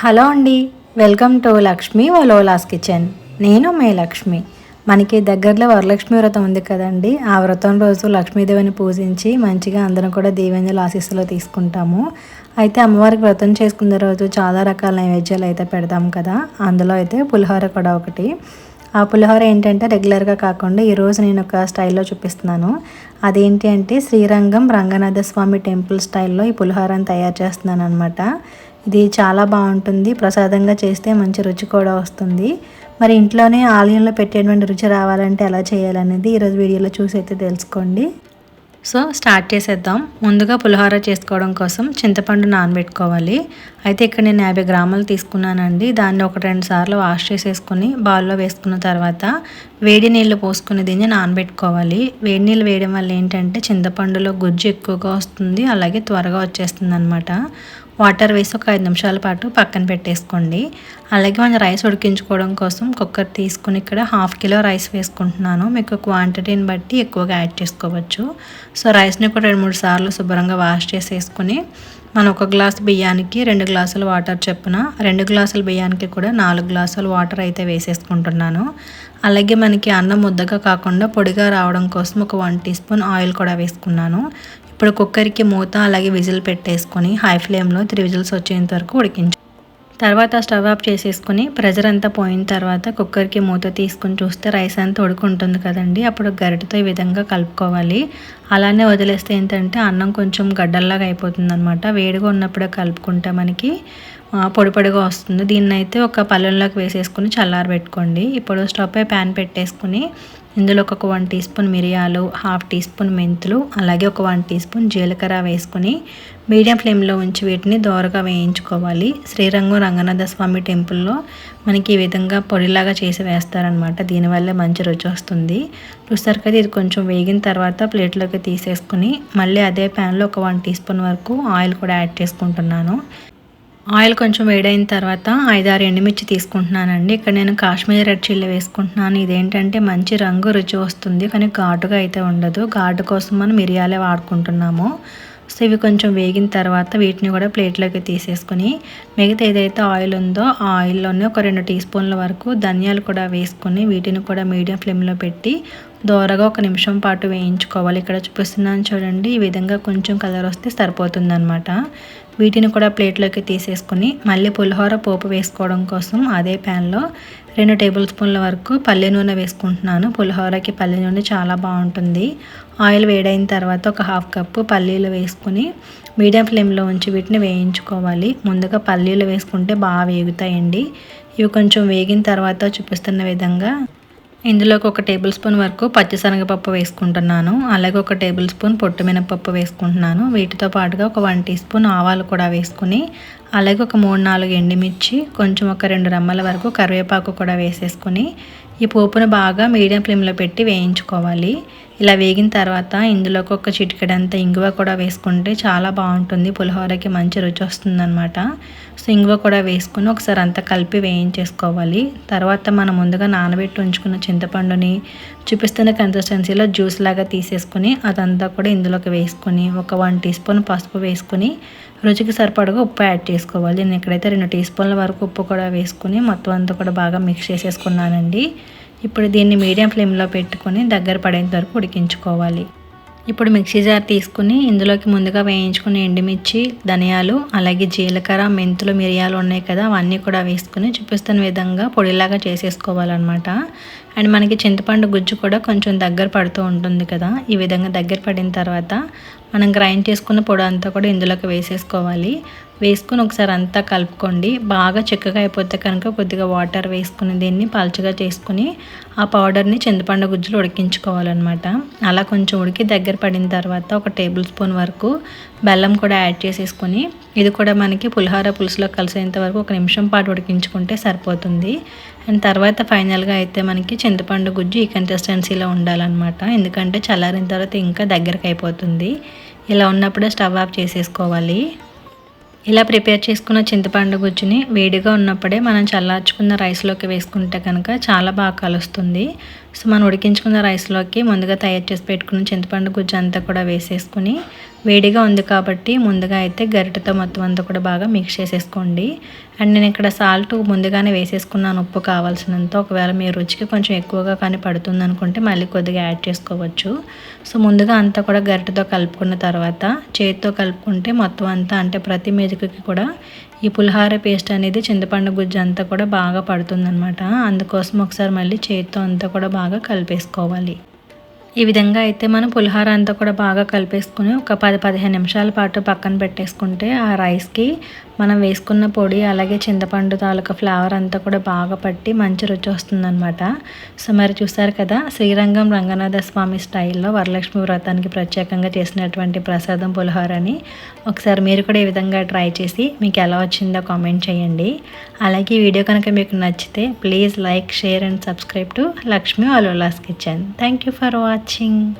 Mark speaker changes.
Speaker 1: Hello అండి welcome to Lakshmi వలోలాస్ kitchen. నేను మే లక్ష్మి. మనకి దగ్గరలో వరలక్ష్మి వ్రతం ఉంది కదండి ఆ వ్రతం రోజు లక్ష్మీదేవిని పూజించి మంచిగా అందరం కూడా దీవెంజల ఆశీస్సులో తీసుకుంటాము. అయితే అమ్మవారికి వ్రతం చేసుకున్న రోజు చాలా రకాల నైవేద్యాలు అయితే పెడతాం కదా అందులో అయితే పులిహోర కూడా ఒకటి. ఆ పులిహోర ఏంటంటే రెగ్యులర్గా కాకుండా ఈరోజు నేను ఒక స్టైల్లో చూపిస్తున్నాను. అదేంటి అంటే శ్రీరంగం రంగనాథ స్వామి టెంపుల్ స్టైల్లో ఈ పులిహోరని తయారు చేస్తున్నాను అనమాట ఇది చాలా బాగుంటుంది. ప్రసాదంగా చేస్తే మంచి రుచి కూడా వస్తుంది. మరి ఇంట్లోనే ఆలయంలో పెట్టేటువంటి రుచి రావాలంటే ఎలా చేయాలనేది ఈరోజు వీడియోలో చూసి అయితే తెలుసుకోండి. సో స్టార్ట్ చేసేద్దాం. ముందుగా పులిహోర చేసుకోవడం కోసం చింతపండు నానబెట్టుకోవాలి. అయితే ఇక్కడ నేను యాభై గ్రాములు తీసుకున్నానండి. దాన్ని ఒక రెండు సార్లు వాష్ చేసేసుకుని బౌల్లో వేసుకున్న తర్వాత వేడి నీళ్ళు పోసుకుని దీన్ని నానబెట్టుకోవాలి. వేడి నీళ్ళు వేయడం వల్ల ఏంటంటే చింతపండులో గుజ్జు ఎక్కువగా వస్తుంది. అలాగే త్వరగా వచ్చేస్తుంది అనమాట వాటర్ వేసి ఒక ఐదు నిమిషాల పాటు పక్కన పెట్టేసుకోండి. అలాగే మనం రైస్ ఉడికించుకోవడం కోసం కుక్కర్ తీసుకుని ఇక్కడ హాఫ్ కిలో రైస్ వేసుకుంటున్నాను. మీకు క్వాంటిటీని బట్టి ఎక్కువగా యాడ్ చేసుకోవచ్చు. సో రైస్ని కూడా రెండు మూడు సార్లు శుభ్రంగా వాష్ చేసేసుకుని మనం ఒక గ్లాస్ బియ్యానికి రెండు గ్లాసులు వాటర్ చెప్పున రెండు గ్లాసుల బియ్యానికి కూడా నాలుగు గ్లాసులు వాటర్ అయితే వేసేసుకుంటున్నాను. అలాగే మనకి అన్నం ముద్దగా కాకుండా పొడిగా రావడం కోసం ఒక వన్ టీ స్పూన్ ఆయిల్ కూడా వేసుకున్నాను. ఇప్పుడు కుక్కర్కి మూత అలాగే విజిల్ పెట్టేసుకొని హై ఫ్లేమ్లో త్రీ విజిల్స్ వచ్చేంత వరకు ఉడికించు. తర్వాత స్టవ్ ఆఫ్ చేసేసుకుని ప్రెజర్ అంతా పోయిన తర్వాత కుక్కర్కి మూత తీసుకుని చూస్తే రైస్ అంతా ఉడుకుంటుంది కదండి. అప్పుడు గరిటతో ఈ విధంగా కలుపుకోవాలి. అలానే వదిలేస్తే ఏంటంటే అన్నం కొంచెం గడ్డల్లాగా అయిపోతుంది అనమాట వేడిగా ఉన్నప్పుడే కలుపుకుంటే మనకి పొడి పొడిగా వస్తుంది. దీన్ని అయితే ఒక పళ్ళెంలోకి వేసేసుకుని చల్లారబెట్టుకోండి ఇప్పుడు స్టవ్ పై ప్యాన్ పెట్టేసుకుని ఇందులో ఒక వన్ టీ స్పూన్ మిరియాలు హాఫ్ టీ స్పూన్ మెంతులు అలాగే ఒక వన్ టీ స్పూన్ జీలకర్ర వేసుకుని మీడియం ఫ్లేమ్లో ఉంచి వీటిని దోరగా వేయించుకోవాలి. శ్రీరంగం రంగనాథ స్వామి టెంపుల్లో మనకి ఈ విధంగా పొడిలాగా చేసి వేస్తారనమాట దీనివల్ల మంచి రుచి వస్తుంది. చూస్తారు కదా ఇది కొంచెం వేగిన తర్వాత ప్లేట్లోకి తీసేసుకుని మళ్ళీ అదే ప్యాన్లో ఒక వన్ టీ స్పూన్ వరకు ఆయిల్ కూడా యాడ్ చేసుకుంటున్నాను. ఆయిల్ కొంచెం వేడైన తర్వాత ఐదారు ఎండుమిర్చి తీసుకుంటున్నానండి. ఇక్కడ నేను కాశ్మీర్ రెడ్ చిల్లీ వేసుకుంటున్నాను. ఇదేంటంటే మంచి రంగు రుచి వస్తుంది. కానీ ఘాటుగా అయితే ఉండదు. ఘాటు కోసం మనం మిరియాలే వాడుకుంటున్నాము. సో ఇవి కొంచెం వేగిన తర్వాత వీటిని కూడా ప్లేట్లోకి తీసేసుకుని మిగతా ఏదైతే ఆయిల్ ఉందో ఆ ఆయిల్లోనే ఒక రెండు టీ స్పూన్ల వరకు ధనియాలు కూడా వేసుకుని వీటిని కూడా మీడియం ఫ్లేమ్లో పెట్టి దోరగా ఒక నిమిషం పాటు వేయించుకోవాలి. ఇక్కడ చూపిస్తున్నాను చూడండి. ఈ విధంగా కొంచెం కలర్ వస్తే సరిపోతుందన్నమాట. వీటిని కూడా ప్లేట్లోకి తీసేసుకుని మళ్ళీ పులిహోర పోపు వేసుకోవడం కోసం అదే ప్యాన్లో రెండు టేబుల్ స్పూన్ల వరకు పల్లె నూనె వేసుకుంటున్నాను. పులిహోరకి పల్లె నూనె చాలా బాగుంటుంది. ఆయిల్ వేడైన తర్వాత ఒక హాఫ్ కప్పు పల్లీలు వేసుకుని మీడియం ఫ్లేమ్లో ఉంచి వీటిని వేయించుకోవాలి. ముందుగా పల్లీలు వేసుకుంటే బాగా వేగుతాయండి. ఇవి కొంచెం వేగిన తర్వాత చూపిస్తున్న విధంగా ఇందులోకి ఒక టేబుల్ స్పూన్ వరకు పచ్చిశనగపప్పు వేసుకుంటున్నాను. అలాగే ఒక టేబుల్ స్పూన్ పొట్టు మినపప్పు వేసుకుంటున్నాను. వీటితో పాటుగా ఒక వన్ టీ స్పూన్ ఆవాలు కూడా వేసుకుని అలాగే ఒక మూడు నాలుగు ఎండుమిర్చి కొంచెం ఒక రెండు రమ్మల వరకు కరివేపాకు కూడా వేసేసుకుని ఈ పోపును బాగా మీడియం ఫ్లేమ్లో పెట్టి వేయించుకోవాలి. ఇలా వేగిన తర్వాత ఇందులోకి ఒక చిటికెడంత ఇంగువ కూడా వేసుకుంటే చాలా బాగుంటుంది. పులిహోరకి మంచి రుచి వస్తుందన్నమాట. సో ఇంగువ కూడా వేసుకుని ఒకసారి అంతా కలిపి వేయించేసుకోవాలి. తర్వాత మనం ముందుగా నానబెట్టి ఉంచుకున్న చింతపండుని చూపిస్తున్న కన్సిస్టెన్సీలో జ్యూస్ లాగా తీసేసుకుని అదంతా కూడా ఇందులోకి వేసుకొని ఒక వన్ టీ స్పూన్ పసుపు వేసుకుని రుచికి సరిపడగా ఉప్పు యాడ్ చేసుకోవాలి. నేను ఇక్కడైతే రెండు టీ స్పూన్ల వరకు ఉప్పు కూడా వేసుకుని మొత్తం అంతా కూడా బాగా మిక్స్ చేసేసుకున్నానండి. ఇప్పుడు దీన్ని మీడియం ఫ్లేమ్లో పెట్టుకొని దగ్గర పడేంత వరకు ఉడికించుకోవాలి. ఇప్పుడు మిక్సీ జార్ తీసుకుని ఇందులోకి ముందుగా వేయించుకుని ఎండుమిర్చి ధనియాలు అలాగే జీలకర్ర మెంతులు మిరియాలు ఉన్నాయి కదా అవన్నీ కూడా వేసుకుని చూపిస్తున్న విధంగా పొడిలాగా చేసేసుకోవాలన్నమాట. అండ్ మనకి చింతపండు గుజ్జు కూడా కొంచెం దగ్గర పడుతూ ఉంటుంది కదా ఈ విధంగా దగ్గర పడిన తర్వాత మనం గ్రైండ్ చేసుకున్న పొడి అంతా కూడా ఇందులోకి వేసేసుకోవాలి. వేసుకుని ఒకసారి అంతా కలుపుకోండి. బాగా చిక్కగా అయిపోతే కనుక కొద్దిగా వాటర్ వేసుకుని దీన్ని పలుచగా చేసుకుని ఆ పౌడర్ని చింతపండు గుజ్జులు ఉడికించుకోవాలన్నమాట. అలా కొంచెం ఉడికి దగ్గర పడిన తర్వాత ఒక టేబుల్ స్పూన్ వరకు బెల్లం కూడా యాడ్ చేసేసుకొని ఇది కూడా మనకి పులిహోర పులుసులో కలిసేంత వరకు ఒక నిమిషం పాటు ఉడికించుకుంటే సరిపోతుంది. అండ్ తర్వాత ఫైనల్గా అయితే మనకి చింతపండు గుజ్జు ఈ కన్సిస్టెన్సీలో ఉండాలన్నమాట. ఎందుకంటే చల్లారిన తర్వాత ఇంకా దగ్గరకు అయిపోతుంది. ఇలా ఉన్నప్పుడే స్టవ్ ఆఫ్ చేసేసుకోవాలి. ఇలా ప్రిపేర్ చేసుకున్న చింతపండు గుజ్జుని వేడిగా ఉన్నప్పుడే మనం చల్లార్చుకున్న రైస్లోకి వేసుకుంటే కనుక చాలా బాగా కలుస్తుంది. సో మనం ఉడికించుకున్న రైస్లోకి ముందుగా తయారు చేసి పెట్టుకున్న చింతపండు గుజ్జు అంతా కూడా వేసేసుకుని వేడిగా ఉంది కాబట్టి ముందుగా అయితే గరిటతో మొత్తం అంతా కూడా బాగా మిక్స్ చేసేసుకోండి. అండ్ నేను ఇక్కడ సాల్ట్ ముందుగానే వేసేసుకున్నాను. ఉప్పు కావాల్సినంత. ఒకవేళ మీ రుచికి కొంచెం ఎక్కువగా కానీ పడుతుంది అనుకుంటే మళ్ళీ కొద్దిగా యాడ్ చేసుకోవచ్చు. సో ముందుగా అంతా కూడా గరిటతో కలుపుకున్న తర్వాత చేతితో కలుపుకుంటే మొత్తం అంతా అంటే ప్రతి మెతుకుకి కూడా ఈ పులిహార పేస్ట్ అనేది చింతపండు గుజ్జు అంతా కూడా బాగా పడుతుందనమాట అందుకోసం ఒకసారి మళ్ళీ చేతితో అంతా కూడా బాగా కలిపేసుకోవాలి. ఈ విధంగా అయితే మనం పులిహార అంతా కూడా బాగా కలిపేసుకుని ఒక పది పదిహేను నిమిషాల పాటు పక్కన పెట్టేసుకుంటే ఆ రైస్కి మనం వేసుకున్న పొడి అలాగే చింతపండు తాలూకా ఫ్లేవర్ అంతా కూడా బాగా పట్టి మంచి రుచి వస్తుందన్నమాట. సో మరి చూసారు కదా శ్రీరంగం రంగనాథ స్వామి స్టైల్లో వరలక్ష్మి వ్రతానికి ప్రత్యేకంగా చేసినటువంటి ప్రసాదం పులిహోరని ఒకసారి మీరు కూడా ఈ విధంగా ట్రై చేసి మీకు ఎలా వచ్చిందో కామెంట్ చేయండి. అలాగే ఈ వీడియో కనుక మీకు నచ్చితే please like share and subscribe to Lakshmi అలోలాస్ kitchen. Thank you for watching 亲。